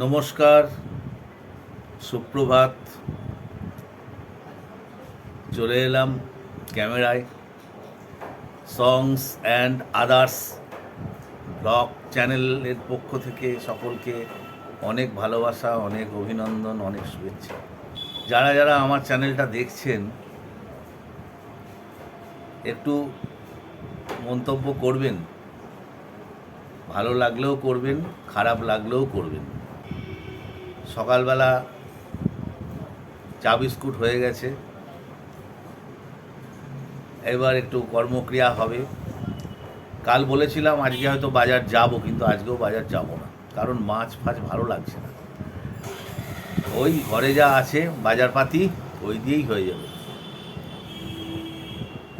নমস্কার, সুপ্রভাত। চলে এলাম ক্যামেরায়। সংস অ্যান্ড আদার্স ব্লগ চ্যানেলের পক্ষ থেকে সকলকে অনেক ভালোবাসা, অনেক অভিনন্দন, অনেক শুভেচ্ছা। যারা যারা আমার চ্যানেলটা দেখছেন, একটু মন্তব্য করবেন। ভালো লাগলেও করবেন, খারাপ লাগলেও করবেন। সকালবেলা চা বিস্কুট হয়ে গেছে। এবার একটু কর্মক্রিয়া হবে। কাল বলেছিলাম আজকে হয়তো বাজার যাব, কিন্তু আজকেও বাজার যাব না। কারণ মাছ ফাছ ভালো লাগছে না। ওই ঘরে যা আছে, বাজারপাতি, ওই দিয়েই হয়ে যাবে।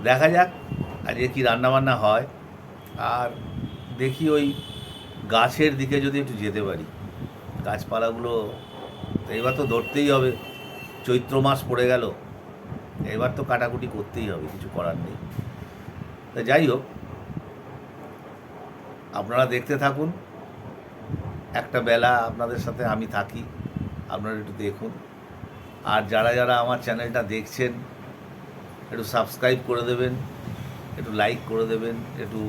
দেখা যাক আজকে কি রান্নাবান্না হয়। আর দেখি ওই গাছের দিকে যদি একটু যেতে পারি। গাছপালাগুলো, এবার তো ধরতেই হবে। চৈত্র মাস পড়ে গেল, এবার তো কাটাকুটি করতেই হবে, কিছু করার নেই। তা যাই হোক, আপনারা দেখতে থাকুন। একটা বেলা আপনাদের সাথে আমি থাকি, আপনারা একটু দেখুন। আর যারা যারা আমার চ্যানেলটা দেখছেন, একটু সাবস্ক্রাইব করে দেবেন, একটু লাইক করে দেবেন, একটু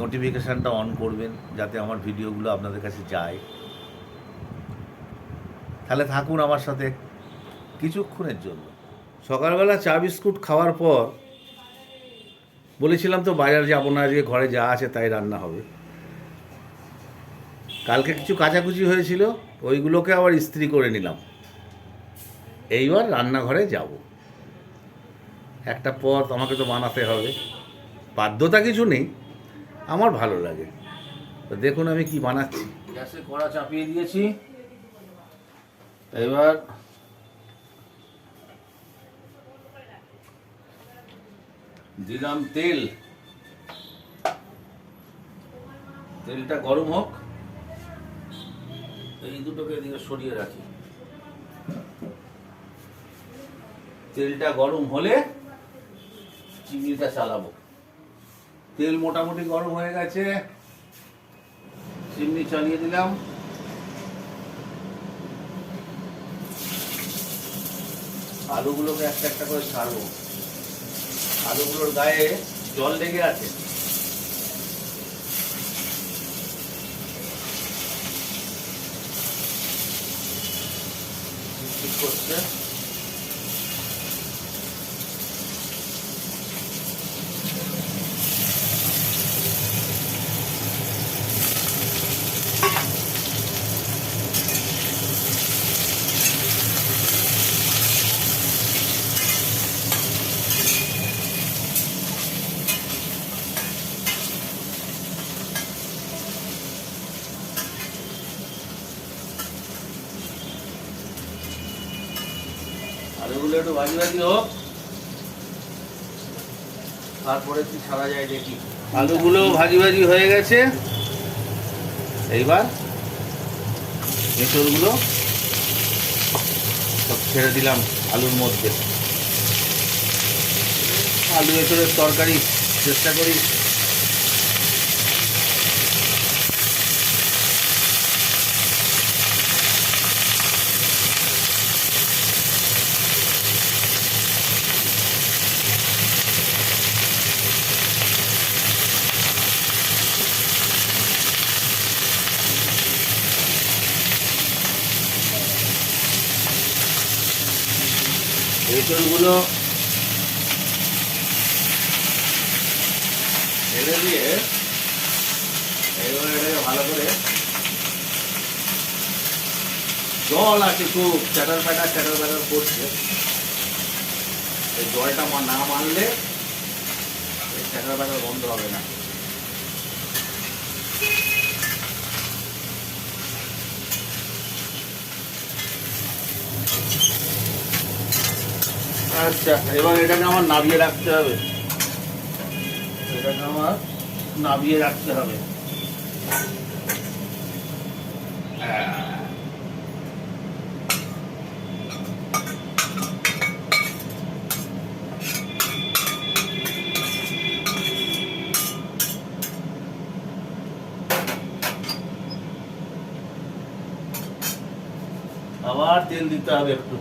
নোটিফিকেশানটা অন করবেন, যাতে আমার ভিডিওগুলো আপনাদের কাছে যায়। তাহলে থাকুন আমার সাথে কিছুক্ষণের জন্য। সকালবেলা চা বিস্কুট খাওয়ার পর বলেছিলাম তো বাজার যাব না, আজকে ঘরে যা আছে তাই রান্না হবে। কালকে কিছু কাচাকুচি হয়েছিল, ওইগুলোকে আবার ইস্ত্রি করে নিলাম। এইবার রান্নাঘরে যাব। একটা পথ আমাকে তো বানাতে হবে। বাধ্যতা কিছু নেই, আমার ভালো লাগে। দেখুন আমি কি বানাচ্ছি। গ্যাসে কড়া চাপিয়ে দিয়েছি। এবার দিলাম তেল। তেলটা গরম হোক। এই দুটোকে এদিকে সরিয়ে রাখি। তেলটা গরম হলে চিংড়িটা চালাবো। তেল মোটামুটি গরম হয়ে গেছে। চিমনি চালিয়ে দিলাম। আলুগুলোকে একটা একটা করে ছাড়বো। আলুগুলোর গায়ে জল লেগে আছে। ঠিক করছে। একটু ভাজি ভাজি হোক। তারপরে কি ছাড়া যায় দেখি। আলুগুলো ভাজি ভাজি হয়ে গেছে। এইবার এঁচড়গুলো সব ছেড়ে দিলাম আলুর মধ্যে। আলু এঁচড়ের তরকারি চেষ্টা করি। এঁচড়গুলো ঢেলে দিয়ে ভালো করে জল আছে খুব চ্যাটার প্যাটার চ্যাটার প্যাটার করছে। এই জলটা মা- না মানলে এই চ্যাটার প্যাটার বন্ধ হবে না। আচ্ছা এবার এটাকে আমার নাবিয়ে রাখতে হবে। এটাকে আমার নাবিয়ে রাখতে হবে। আবার তেল দিতে হবে একটু।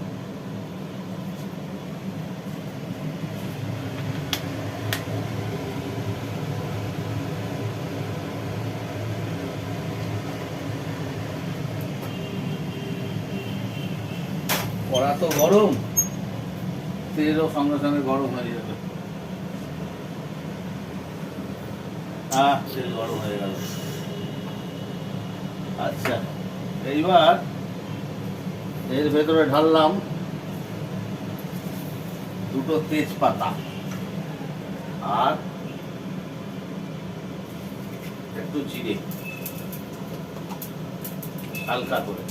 কড়া তো গরম? তেলও সঙ্গে সঙ্গে গরম হয়ে যাবে আহ, তেল গরম হয়ে গেল। আচ্ছা এইবার এর ভেতরে ঢাললাম দুটো তেজপাতা আর একটু জিরে, হালকা করে।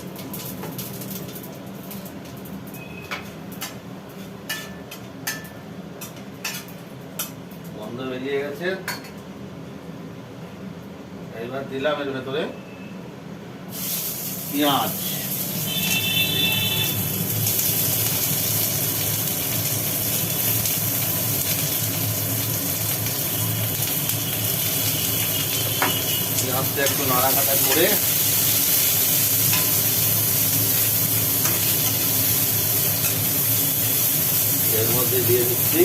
গেছে এইবার দিলাম এর ভেতরে পেঁয়াজ পেঁয়াজটা একটু নাড়াকাটা করে এর মধ্যে দিয়ে দিচ্ছি।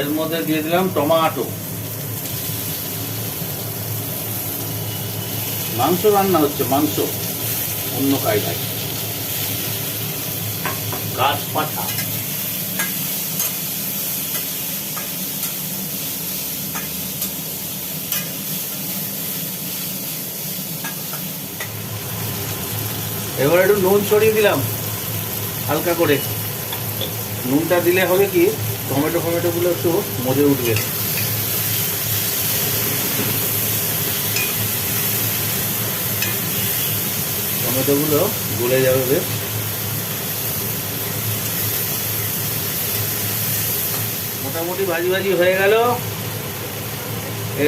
এর মধ্যে দিয়ে দিলাম টমাটো। মাংস রান্না হচ্ছে মাংস অন্য কায়দায় গাছ এবার একটু নুন ছড়িয়ে দিলাম, হালকা করে। নুনটা দিলে হবে কি, টমেটো ফমেটোগুলো একটু মজে উঠবে। টমেটোগুলো গলে যাবে বেশ। মোটামুটি ভাজি ভাজি হয়ে গেল।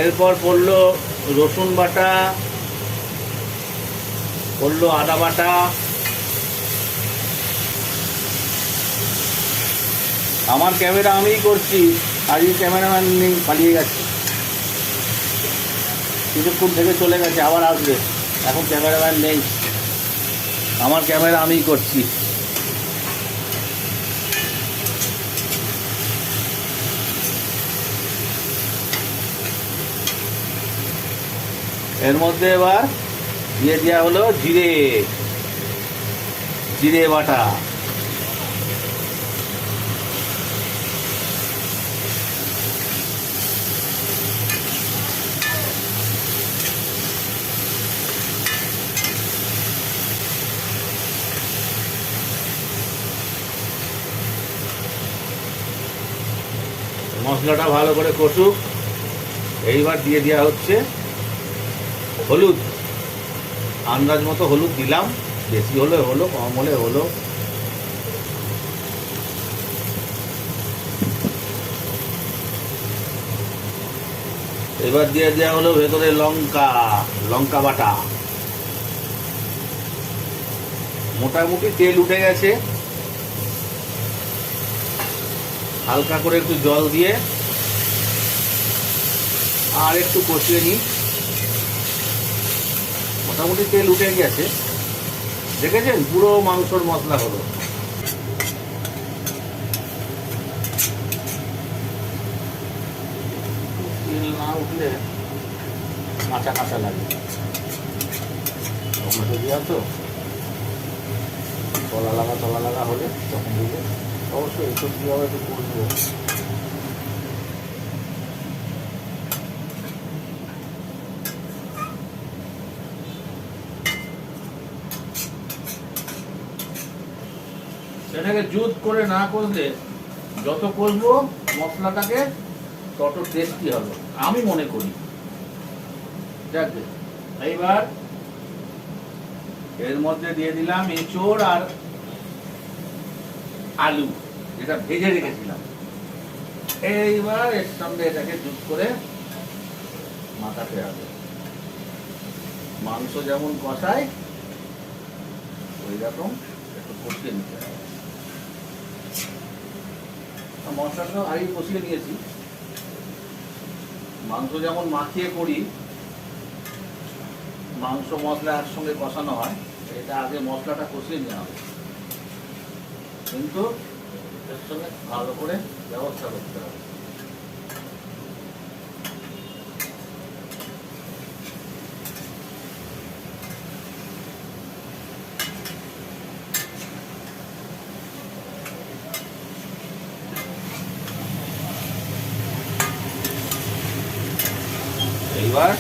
এরপর পড়ল রসুন বাটা পড়ল আদা বাটা। আমার ক্যামেরা আমিই করছি আজকে ক্যামেরাম্যান নেই, পালিয়ে গেছে। কিছুক্ষণ থেকে চলে গেছে, আবার আসবে। এখন ক্যামেরাম্যান নেই। আমার ক্যামেরা আমিই করছি। এর মধ্যে এবার দিয়ে দেওয়া হলো জিরে। জিরে বাটা। মশলাটা ভালো করে কষুক। এইবার দিয়ে দেওয়া হচ্ছে হলুদ। আন্দাজ মতো হলুদ দিলাম, বেশি হলে হলো, কম হলে হলো। এবার দিয়ে দেওয়া হলো ভেতরে লঙ্কা লঙ্কা বাটা। মোটামুটি তেল উঠে গেছে। হালকা করে একটু জল দিয়ে আর একটু কষিয়ে নিই। মোটামুটি তেল উঠে গেছে। দেখেছেন? পুরো মাংসর মশলা হলো। তেল না উঠলে কাঁচা কাঁচা লাগে। টমেটো দেওয়া তো তলা লাগা তলা লাগা হলে তখন দিলে অবশ্যই এসব দিয়ে একটু করব সেটাকে জুত করে না করলে যত কষবো মশলাটাকে তত টেস্টি হবে, আমি মনে করি। যাক। এইবার এর মধ্যে দিয়ে দিলাম এঁচোড় আর আলু, যেটা ভেজে রেখেছিলাম। এইবার এর সঙ্গে এটাকে জুত করে মাখাতে হবে। মাংস যেমন কষায় ওই রকম একটু কষিয়ে নিতে হবে। মশলাটা আগে কষিয়ে নিয়েছি। মাংস যেমন মাখিয়ে করি, মাংস মশলা একসঙ্গে কষানো হয়, এটা আগে মশলাটা কষিয়ে নেওয়া হবে। কিন্তু এর সঙ্গে ভালো করে ব্যবস্থা করতে হবে এইবার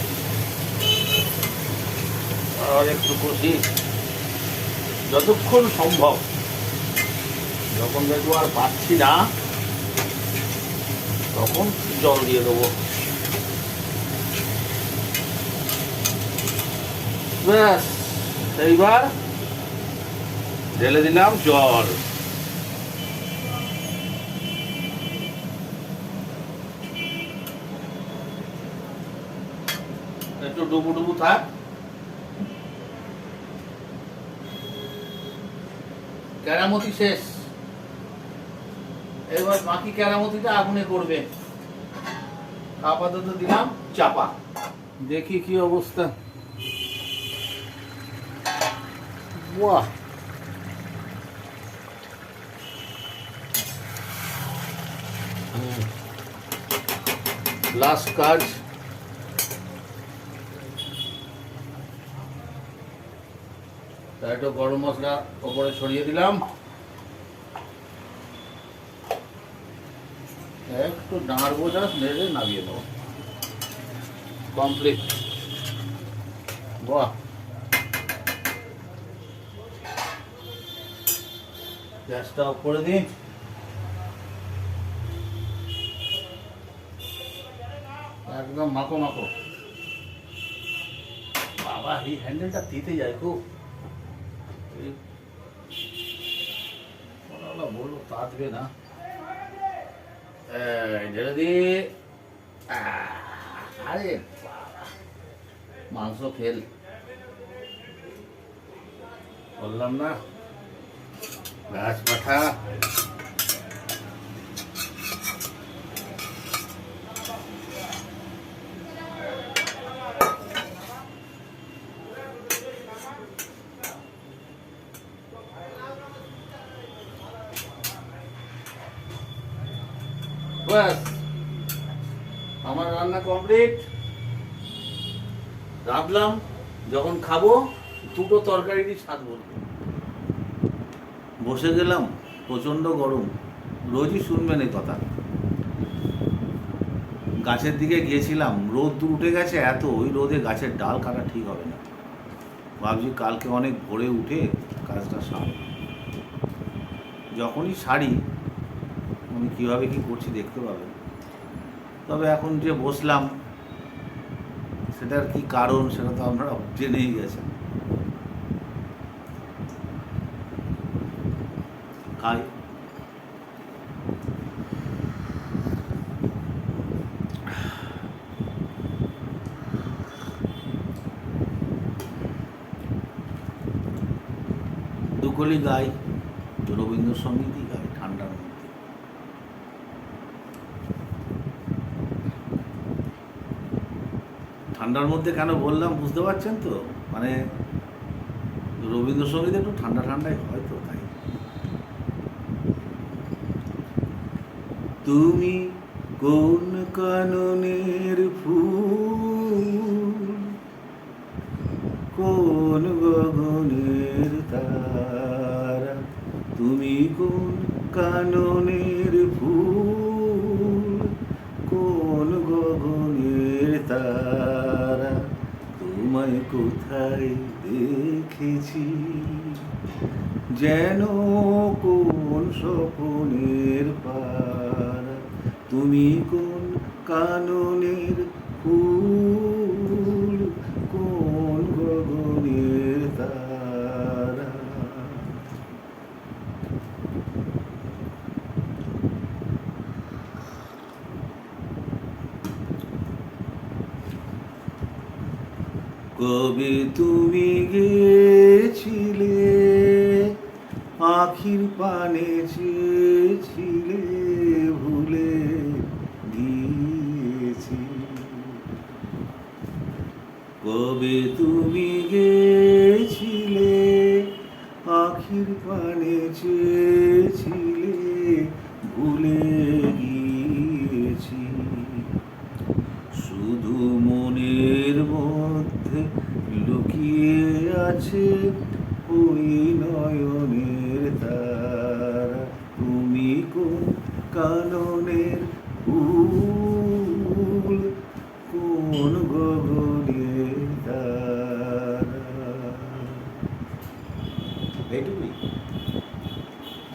কষি যতক্ষণ সম্ভব যখন দেখব আর পাচ্ছি না, তখন জল দিয়ে দেবো। ব্যাস, এইবার ঢেলে দিলাম জল। একটু ডুবু ডুবু থাক। কেরামতি শেষ। এবার বাকি কেরামতিটা আগুনে করবে। আপাতত দিলাম চাপা। দেখি কি অবস্থা। বাহ। লাস্ট কাজ। একটু গরম মশলা ওপরে ছড়িয়ে দিলাম। একটু ডাঁড় বোঝা নেড়ে নামিয়ে দেবো কমপ্লিট। বাহ। গ্যাসটা অফ করে দিন। একদম মাখো মাখো। বাবা, এই হ্যান্ডেলটা দিতে যায় খুব। ওনারা বলল আরে মাংস খেল বললাম না গাছ পাঠা আমার রান্না কমপ্লিট রাঁধলাম, যখন খাব, দুটো তরকারিরই স্বাদ বলব। বসে গেলাম, প্রচণ্ড গরম। রোজই শুনবেন এই কথা। গাছের দিকে গিয়েছিলাম, রোদ উঠে গেছে এত, ওই রোদে গাছের ডাল কাটা ঠিক হবে না। ভাবছি কালকে অনেক ভোরে উঠে কাজটা সার যখনই সারি আমি কীভাবে কী করছি দেখতে পাবেন। তবে এখন যে বসলাম, সেটার কি কারণ সেটা তো আপনারা জেনেই গেছেন। দুকলি গাই, রবীন্দ্রসঙ্গীতই গাই ঠান্ডার মধ্যে ঠান্ডার মধ্যে কেন বললাম, বুঝতে পারছেন তো? মানে রবীন্দ্রসঙ্গীত একটু ঠান্ডা ঠান্ডাই হয় তো, তাই। তুমি কোন কাননের ফুল, কোন গগনের তারা, তুমি কোন কাননের কোথায় দেখেছি যেন কোন স্বপনের পার। তুমি কোন কাননের ফুল কোন গগনের তারা কবে তুমি গেছিলে আখির পানে চেয়েছিলে ভুলে গিয়েছি। কবে তুমি গেছিলে আখির পানে চেয়েছিলে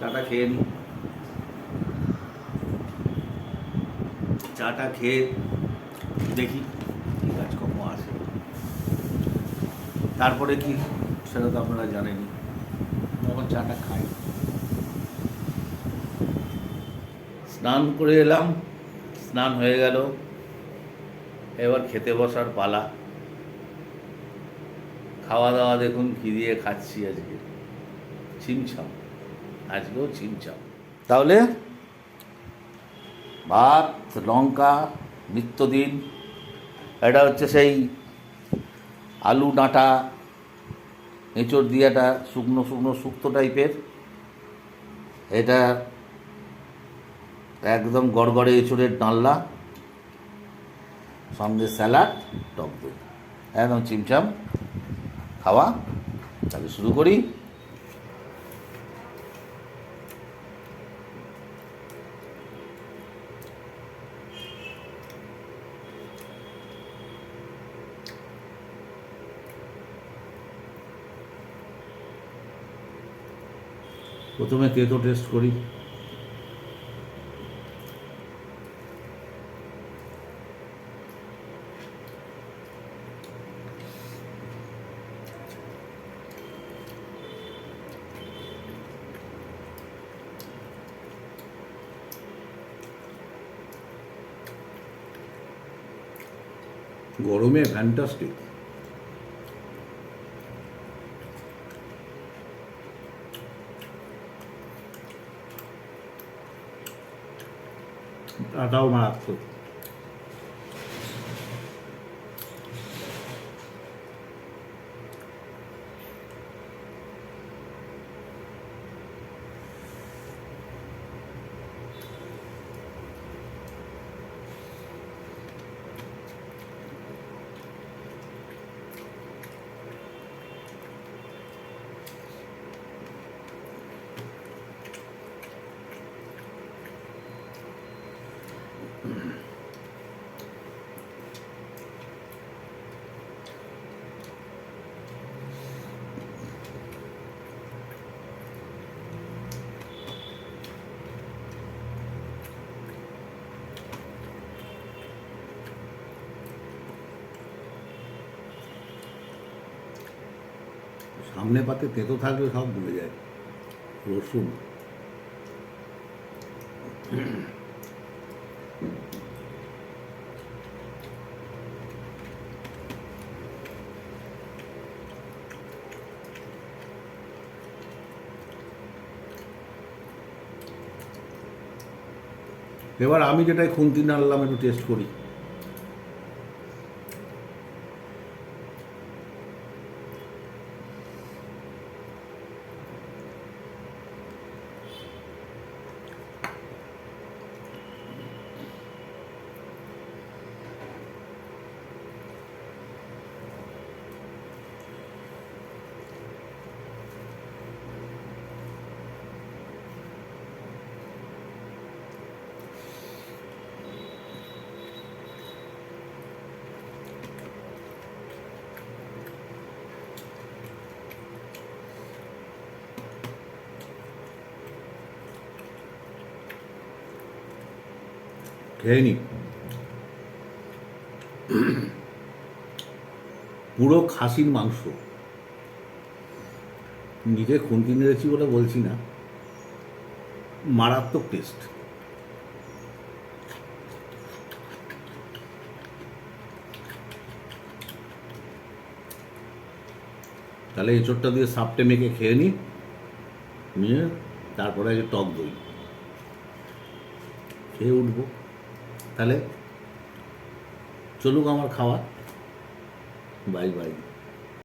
চাটা খেয়ে নি। চাটা খেয়ে দেখি কি কাজকর্ম আছে। তারপরে কি, সেটা তো আপনারা জানেনই। এখন চাটা খাই। স্নান করে এলাম, স্নান হয়ে গেল। এবার খেতে বসার পালা। খাওয়া দাওয়া দেখুন কি দিয়ে খাচ্ছি আজকে। ছিমছাম। আজকেও ছিমছাম তাহলে ভাত লঙ্কা, নিত্যদিন, এটা হচ্ছে সেই আলু ডাঁটা, এঁচড় দিয়াটা শুকনো শুকনো, শুক্তো টাইপের। এটা একদম গড়গড়ে এঁচড়ের ডালনা সঙ্গে স্যালাড, টক দই। একদম চিমচাম খাওয়া। তাহলে শুরু করি। প্রথমে তেতো টেস্ট করি। গরমে ফ্যান্টাস্টিক আটাও মারাত্মক সামনে পাতে তেতো থাকলে সব ভুলে যায়। রসুন। এবার আমি যেটাই খুন্তি নাড়লাম একটু টেস্ট করি। খেয়ে নি পুরো খাসির মাংস। নিজে খুন্তি নেড়েছি বলে বলছি না। মারাত্মক টেস্ট তাহলে এঁচড়টা দিয়ে সাপটে মেখে খেয়ে নিই নিয়ে তারপরে টক দই। খেয়ে উঠবো। তাহলে চলুক আমার খাওয়া। Bye bye.